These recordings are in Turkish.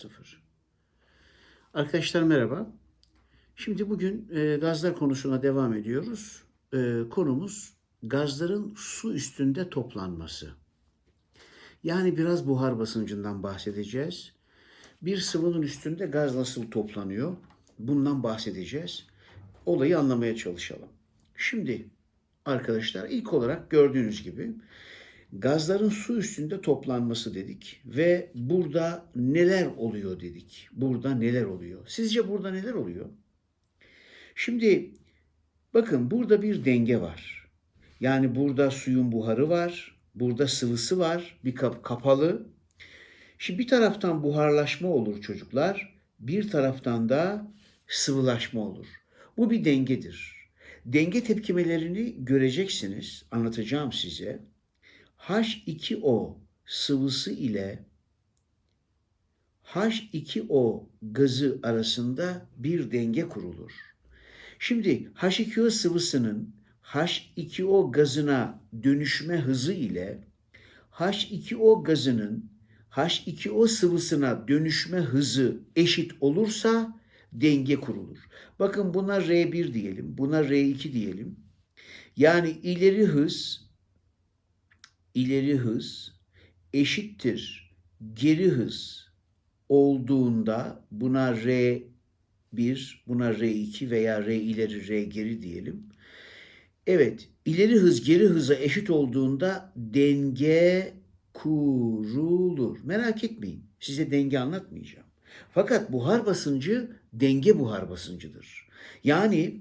Sıfır. Arkadaşlar merhaba. Şimdi bugün e, gazlar konusuna devam ediyoruz. E, konumuz gazların su üstünde toplanması. Yani biraz buhar basıncından bahsedeceğiz. Bir sıvının üstünde gaz nasıl toplanıyor? Bundan bahsedeceğiz. Olayı anlamaya çalışalım. Şimdi arkadaşlar ilk olarak gördüğünüz gibi gazların su üstünde toplanması dedik ve burada neler oluyor dedik. Burada neler oluyor? Sizce burada neler oluyor? Şimdi bakın burada bir denge var. Yani burada suyun buharı var, burada sıvısı var, bir kap kapalı. Şimdi bir taraftan buharlaşma olur çocuklar, bir taraftan da sıvılaşma olur. Bu bir dengedir. Denge tepkimelerini göreceksiniz, anlatacağım size. H2O sıvısı ile H2O gazı arasında bir denge kurulur. Şimdi H2O sıvısının H2O gazına dönüşme hızı ile H2O gazının H2O sıvısına dönüşme hızı eşit olursa denge kurulur. Bakın buna R1 diyelim, buna R2 diyelim. Yani ileri hız ileri hız eşittir geri hız olduğunda buna R1, buna R2 veya R ileri R geri diyelim. Evet, ileri hız geri hıza eşit olduğunda denge kurulur. Merak etmeyin. Size denge anlatmayacağım. Fakat buhar basıncı denge buhar basıncıdır. Yani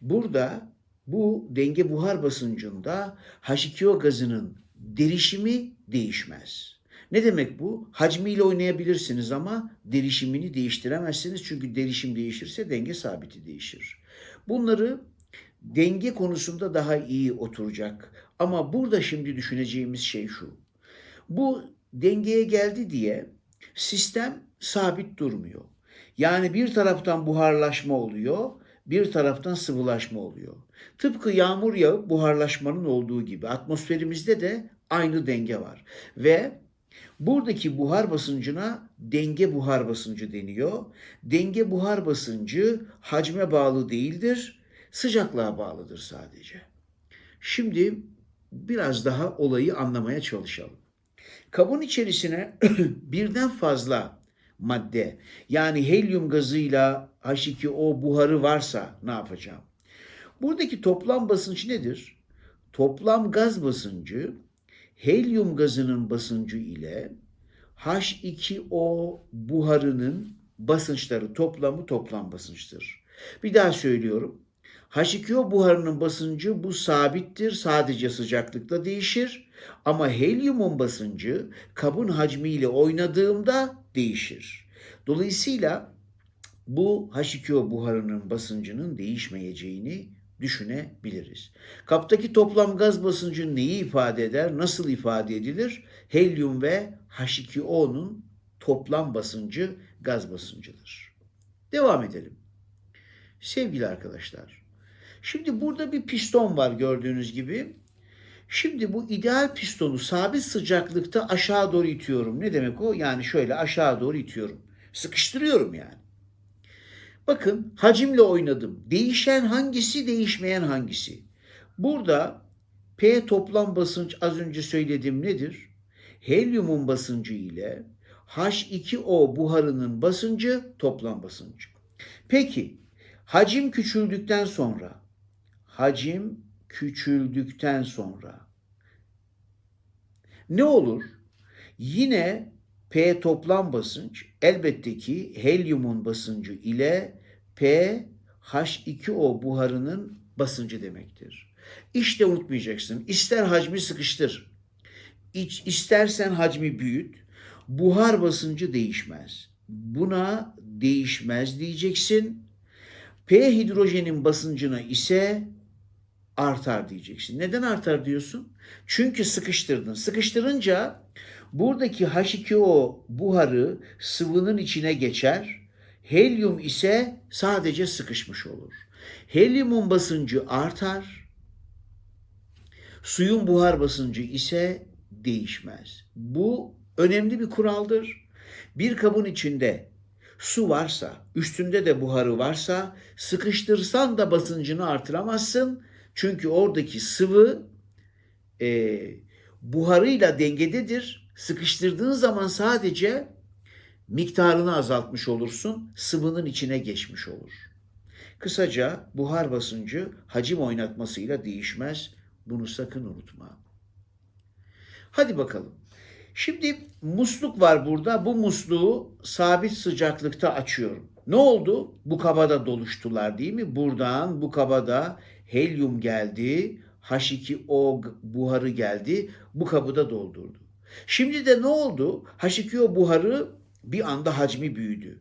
burada bu denge buhar basıncında H2O gazının derişimi değişmez. Ne demek bu? Hacmiyle oynayabilirsiniz ama derişimini değiştiremezsiniz. Çünkü derişim değişirse denge sabiti değişir. Bunları denge konusunda daha iyi oturacak. Ama burada şimdi düşüneceğimiz şey şu. Bu dengeye geldi diye sistem sabit durmuyor. Yani bir taraftan buharlaşma oluyor, bir taraftan sıvılaşma oluyor. Tıpkı yağmur yağıp buharlaşmanın olduğu gibi atmosferimizde de aynı denge var. Ve buradaki buhar basıncına denge buhar basıncı deniyor. Denge buhar basıncı hacme bağlı değildir, sıcaklığa bağlıdır sadece. Şimdi biraz daha olayı anlamaya çalışalım. Kabın içerisine birden fazla madde yani helyum gazıyla H2O buharı varsa ne yapacağım? Buradaki toplam basınç nedir? Toplam gaz basıncı helyum gazının basıncı ile H2O buharının basınçları toplamı toplam basınçtır. Bir daha söylüyorum. H2O buharının basıncı bu sabittir. Sadece sıcaklıkla değişir. Ama helyumun basıncı kabın hacmiyle oynadığımda değişir. Dolayısıyla bu H2O buharının basıncının değişmeyeceğini düşünebiliriz. Kaptaki toplam gaz basıncı neyi ifade eder? Nasıl ifade edilir? Helyum ve H2O'nun toplam basıncı gaz basıncıdır. Devam edelim. Sevgili arkadaşlar, şimdi burada bir piston var gördüğünüz gibi. Şimdi bu ideal pistonu sabit sıcaklıkta aşağı doğru itiyorum. Ne demek o? Yani şöyle aşağı doğru itiyorum. Sıkıştırıyorum yani. Bakın hacimle oynadım. Değişen hangisi, değişmeyen hangisi? Burada P toplam basınç az önce söylediğim nedir? Helyumun basıncı ile H2O buharının basıncı toplam basıncı. Peki hacim küçüldükten sonra hacim küçüldükten sonra ne olur? Yine P toplam basınç elbette ki helyumun basıncı ile P H2O buharının basıncı demektir. İşte unutmayacaksın. İster hacmi sıkıştır, iç, istersen hacmi büyüt, buhar basıncı değişmez. Buna değişmez diyeceksin. P hidrojenin basıncına ise artar diyeceksin. Neden artar diyorsun? Çünkü sıkıştırdın. Sıkıştırınca buradaki H2O buharı sıvının içine geçer. Helyum ise sadece sıkışmış olur. Helyumun basıncı artar. Suyun buhar basıncı ise değişmez. Bu önemli bir kuraldır. Bir kabın içinde su varsa, üstünde de buharı varsa sıkıştırsan da basıncını artıramazsın. Çünkü oradaki sıvı e, buharıyla dengededir. Sıkıştırdığın zaman sadece miktarını azaltmış olursun, sıvının içine geçmiş olur. Kısaca buhar basıncı hacim oynatmasıyla değişmez. Bunu sakın unutma. Hadi bakalım. Şimdi musluk var burada. Bu musluğu sabit sıcaklıkta açıyorum. Ne oldu? Bu kabada doluştular değil mi? Buradan bu kabada helyum geldi. H2O buharı geldi. Bu kabı da doldurdu. Şimdi de ne oldu? H2O buharı bir anda hacmi büyüdü.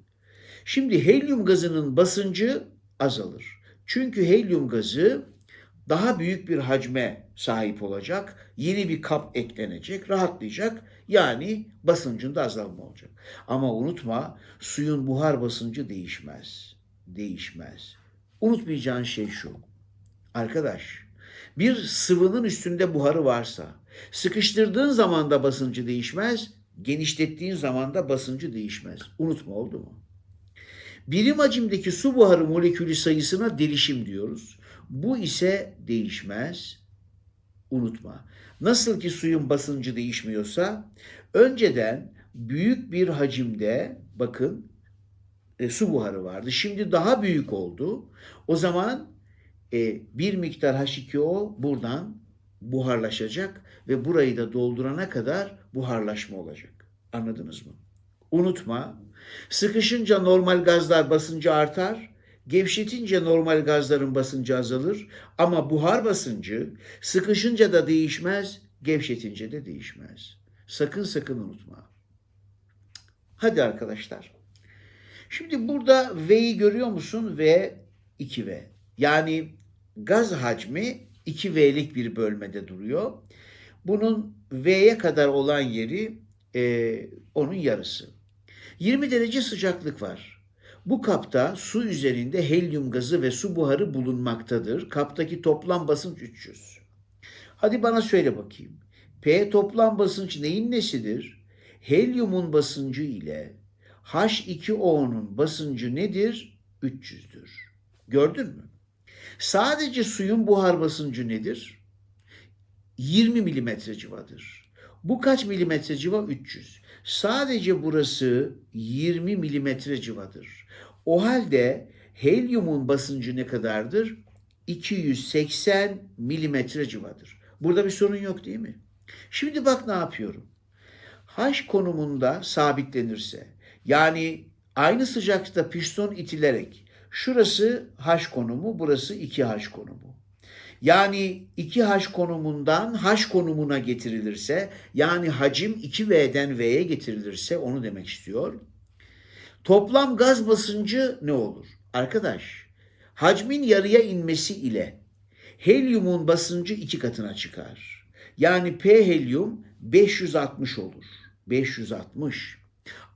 Şimdi helyum gazının basıncı azalır. Çünkü helyum gazı daha büyük bir hacme sahip olacak. Yeni bir kap eklenecek, rahatlayacak. Yani basıncında azalma olacak. Ama unutma suyun buhar basıncı değişmez. Değişmez. Unutmayacağın şey şu. Arkadaş, bir sıvının üstünde buharı varsa sıkıştırdığın zaman da basıncı değişmez, genişlettiğin zaman da basıncı değişmez. Unutma oldu mu? Birim hacimdeki su buharı molekülü sayısına derişim diyoruz. Bu ise değişmez. Unutma. Nasıl ki suyun basıncı değişmiyorsa önceden büyük bir hacimde bakın e, su buharı vardı. Şimdi daha büyük oldu. O zaman e, bir miktar H2O buradan buharlaşacak ve burayı da doldurana kadar buharlaşma olacak. Anladınız mı? Unutma. Sıkışınca normal gazlar basıncı artar. Gevşetince normal gazların basıncı azalır ama buhar basıncı sıkışınca da değişmez, gevşetince de değişmez. Sakın sakın unutma. Hadi arkadaşlar. Şimdi burada V'yi görüyor musun? V 2V. Yani gaz hacmi 2V'lik bir bölmede duruyor. Bunun V'ye kadar olan yeri e, onun yarısı. 20 derece sıcaklık var. Bu kapta su üzerinde helyum gazı ve su buharı bulunmaktadır. Kaptaki toplam basınç 300. Hadi bana söyle bakayım. P toplam basınç neyin nesidir? Helyumun basıncı ile H2O'nun basıncı nedir? 300'dür. Gördün mü? Sadece suyun buhar basıncı nedir? 20 milimetre civadır. Bu kaç milimetre civa? 300. Sadece burası 20 milimetre civadır. O halde helyumun basıncı ne kadardır? 280 milimetre civadır. Burada bir sorun yok değil mi? Şimdi bak ne yapıyorum. H konumunda sabitlenirse yani aynı sıcaklıkta piston itilerek şurası H konumu burası 2H konumu. Yani 2H konumundan H konumuna getirilirse yani hacim 2V'den V'ye getirilirse onu demek istiyor. Toplam gaz basıncı ne olur? Arkadaş hacmin yarıya inmesi ile helyumun basıncı iki katına çıkar. Yani P helyum 560 olur. 560.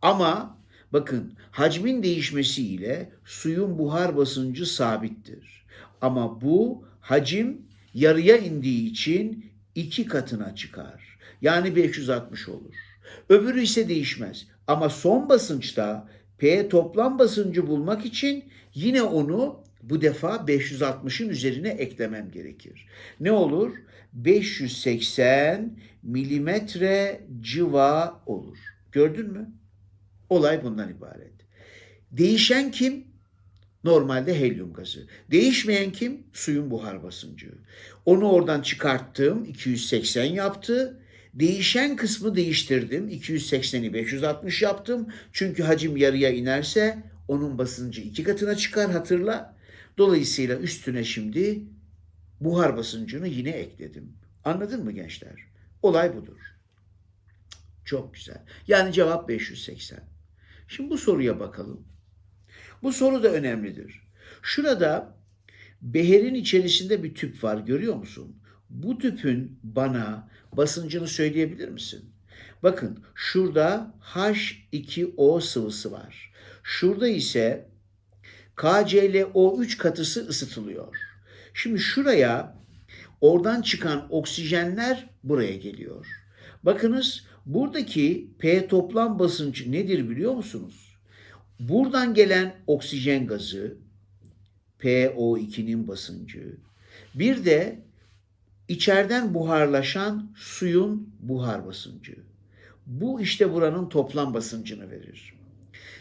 Ama bakın hacmin değişmesiyle suyun buhar basıncı sabittir. Ama bu hacim yarıya indiği için iki katına çıkar. Yani 560 olur. Öbürü ise değişmez. Ama son basınçta P toplam basıncı bulmak için yine onu bu defa 560'ın üzerine eklemem gerekir. Ne olur? 580 milimetre civa olur. Gördün mü? Olay bundan ibaret. Değişen kim? Normalde helyum gazı. Değişmeyen kim? Suyun buhar basıncı. Onu oradan çıkarttım. 280 yaptı. Değişen kısmı değiştirdim. 280'i 560 yaptım. Çünkü hacim yarıya inerse onun basıncı iki katına çıkar hatırla. Dolayısıyla üstüne şimdi buhar basıncını yine ekledim. Anladın mı gençler? Olay budur. Çok güzel. Yani cevap 580. Şimdi bu soruya bakalım. Bu soru da önemlidir. Şurada beherin içerisinde bir tüp var görüyor musun? Bu tüpün bana basıncını söyleyebilir misin? Bakın şurada H2O sıvısı var. Şurada ise KClO3 katısı ısıtılıyor. Şimdi şuraya oradan çıkan oksijenler buraya geliyor. Bakınız Buradaki P toplam basıncı nedir biliyor musunuz? Buradan gelen oksijen gazı PO2'nin basıncı. Bir de içeriden buharlaşan suyun buhar basıncı. Bu işte buranın toplam basıncını verir.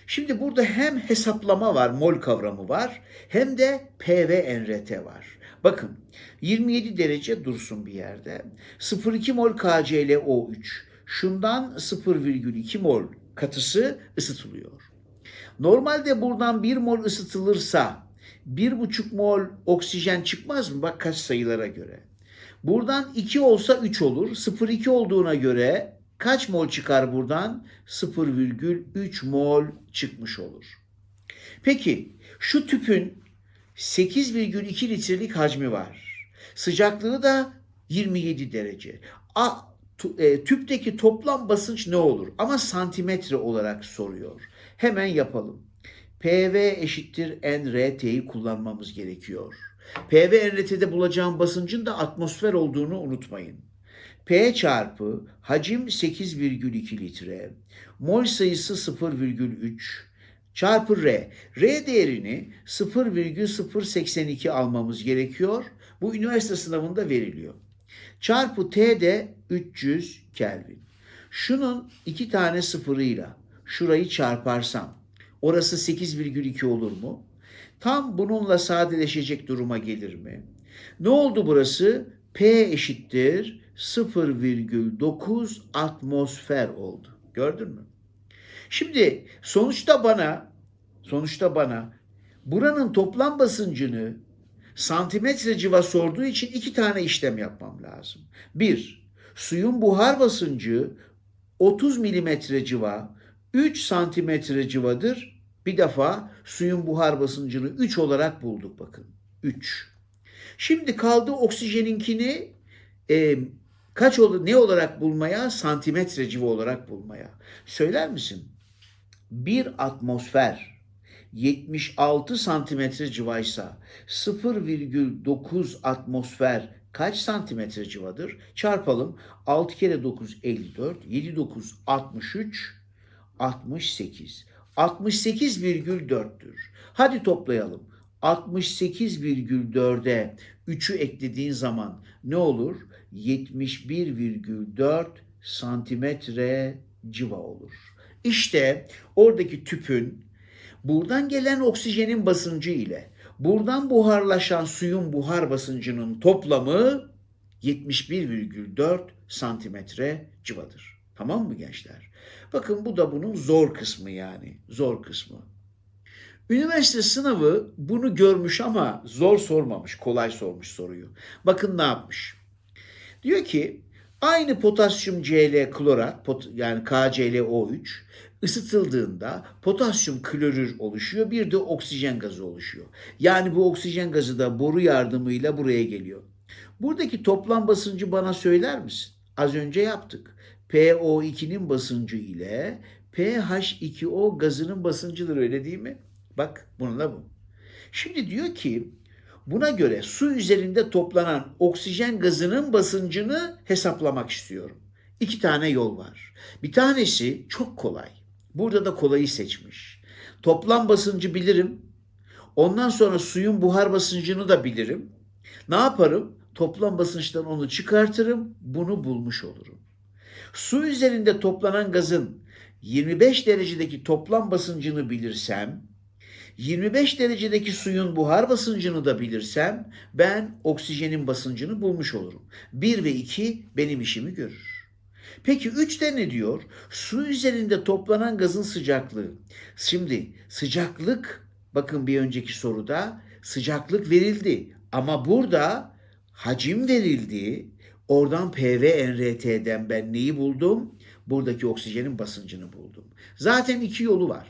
Şimdi burada hem hesaplama var, mol kavramı var, hem de P NRT var. Bakın 27 derece dursun bir yerde. 0,2 mol KClO3. Şundan 0,2 mol katısı ısıtılıyor. Normalde buradan 1 mol ısıtılırsa 1,5 mol oksijen çıkmaz mı? Bak kaç sayılara göre. Buradan 2 olsa 3 olur. 0,2 olduğuna göre kaç mol çıkar buradan? 0,3 mol çıkmış olur. Peki şu tüpün 8,2 litrelik hacmi var. Sıcaklığı da 27 derece. A, tüpteki toplam basınç ne olur? Ama santimetre olarak soruyor. Hemen yapalım. PV eşittir NRT'yi kullanmamız gerekiyor. PV NRT'de bulacağım basıncın da atmosfer olduğunu unutmayın. P çarpı hacim 8,2 litre, mol sayısı 0,3 çarpı R. R değerini 0,082 almamız gerekiyor. Bu üniversite sınavında veriliyor. Çarpı T de 300 Kelvin. Şunun iki tane sıfırıyla şurayı çarparsam orası 8,2 olur mu? Tam bununla sadeleşecek duruma gelir mi? Ne oldu burası? P eşittir 0,9 atmosfer oldu. Gördün mü? Şimdi sonuçta bana sonuçta bana buranın toplam basıncını santimetre civa sorduğu için iki tane işlem yapmam lazım. Bir, suyun buhar basıncı 30 milimetre civa 3 santimetre civadır. Bir defa suyun buhar basıncını 3 olarak bulduk bakın. 3. Şimdi kaldı oksijeninkini e, kaç olur ne olarak bulmaya? Santimetre civa olarak bulmaya. Söyler misin? Bir atmosfer 76 santimetre civaysa 0,9 atmosfer kaç santimetre civadır? Çarpalım. 6 kere 9 54, 7 9 63, 68. 68,4'tür. Hadi toplayalım. 68,4'e 3'ü eklediğin zaman ne olur? 71,4 santimetre civa olur. İşte oradaki tüpün buradan gelen oksijenin basıncı ile buradan buharlaşan suyun buhar basıncının toplamı 71,4 santimetre civadır. Tamam mı gençler? Bakın bu da bunun zor kısmı yani. Zor kısmı. Üniversite sınavı bunu görmüş ama zor sormamış, kolay sormuş soruyu. Bakın ne yapmış. Diyor ki aynı potasyum Cl klorat pot- yani KClO3 ısıtıldığında potasyum klorür oluşuyor. Bir de oksijen gazı oluşuyor. Yani bu oksijen gazı da boru yardımıyla buraya geliyor. Buradaki toplam basıncı bana söyler misin? Az önce yaptık. PO2'nin basıncı ile PH2O gazının basıncıdır öyle değil mi? Bak bununla bu. Şimdi diyor ki buna göre su üzerinde toplanan oksijen gazının basıncını hesaplamak istiyorum. İki tane yol var. Bir tanesi çok kolay. Burada da kolayı seçmiş. Toplam basıncı bilirim. Ondan sonra suyun buhar basıncını da bilirim. Ne yaparım? Toplam basınçtan onu çıkartırım. Bunu bulmuş olurum. Su üzerinde toplanan gazın 25 derecedeki toplam basıncını bilirsem, 25 derecedeki suyun buhar basıncını da bilirsem ben oksijenin basıncını bulmuş olurum. 1 ve 2 benim işimi görür. Peki 3'te ne diyor? Su üzerinde toplanan gazın sıcaklığı. Şimdi sıcaklık bakın bir önceki soruda sıcaklık verildi ama burada hacim verildi. Oradan PV-NRT'den ben neyi buldum? Buradaki oksijenin basıncını buldum. Zaten iki yolu var.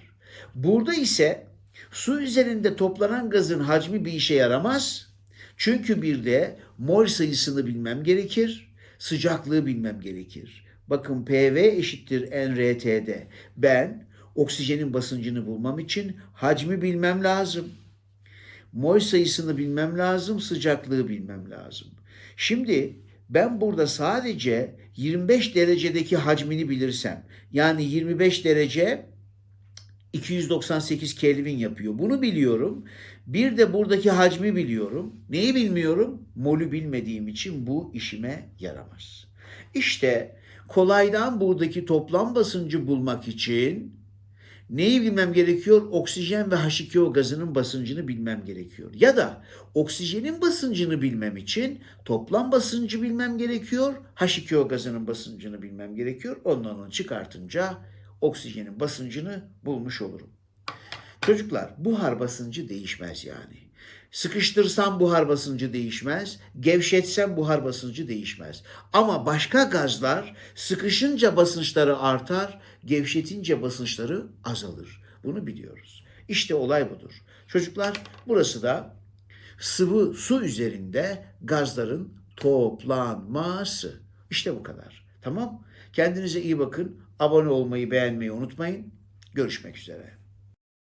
Burada ise su üzerinde toplanan gazın hacmi bir işe yaramaz. Çünkü bir de mol sayısını bilmem gerekir, sıcaklığı bilmem gerekir. Bakın PV eşittir NRT'de ben oksijenin basıncını bulmam için hacmi bilmem lazım. Mol sayısını bilmem lazım, sıcaklığı bilmem lazım. Şimdi Ben burada sadece 25 derecedeki hacmini bilirsem yani 25 derece 298 Kelvin yapıyor. Bunu biliyorum. Bir de buradaki hacmi biliyorum. Neyi bilmiyorum? Molü bilmediğim için bu işime yaramaz. İşte kolaydan buradaki toplam basıncı bulmak için neyi bilmem gerekiyor? Oksijen ve H2O gazının basıncını bilmem gerekiyor. Ya da oksijenin basıncını bilmem için toplam basıncı bilmem gerekiyor. H2O gazının basıncını bilmem gerekiyor. Ondan onu çıkartınca oksijenin basıncını bulmuş olurum. Çocuklar buhar basıncı değişmez yani. Sıkıştırsam buhar basıncı değişmez, gevşetsem buhar basıncı değişmez. Ama başka gazlar sıkışınca basınçları artar, gevşetince basınçları azalır. Bunu biliyoruz. İşte olay budur. Çocuklar burası da sıvı su üzerinde gazların toplanması. İşte bu kadar. Tamam? Kendinize iyi bakın. Abone olmayı, beğenmeyi unutmayın. Görüşmek üzere.